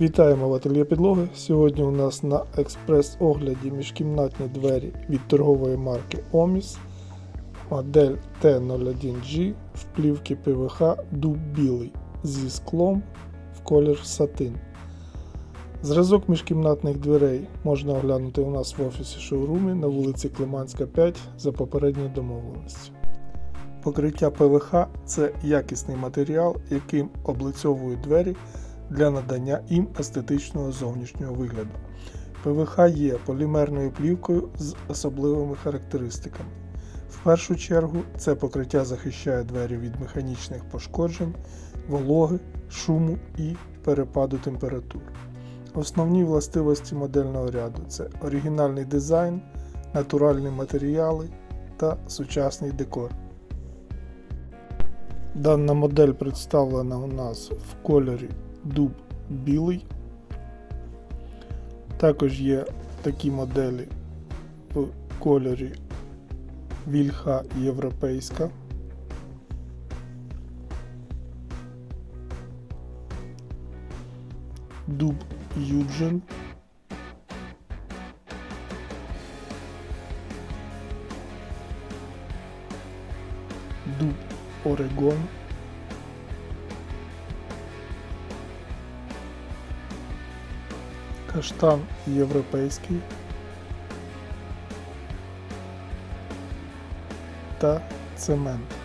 Вітаємо в ательє підлоги. Сьогодні у нас на експрес-огляді міжкімнатні двері від торгової марки Omis, модель T01G в плівки ПВХ дуб білий зі склом в колір сатин. Зразок міжкімнатних дверей можна оглянути у нас в офісі шоурумі на вулиці Климанська 5 за попередньою домовленістю. Покриття ПВХ це якісний матеріал, яким облицьовують двері для надання їм естетичного зовнішнього вигляду. ПВХ є полімерною плівкою з особливими характеристиками. В першу чергу це покриття захищає двері від механічних пошкоджень, вологи, шуму і перепаду температур. Основні властивості модельного ряду це оригінальний дизайн, натуральні матеріали та сучасний декор. Дана модель представлена у нас в кольорі дуб білий. Також є такі моделі в кольорі вільха європейська. Дуб Юджин. Дуб Орегон. Каштан європейський та цемент.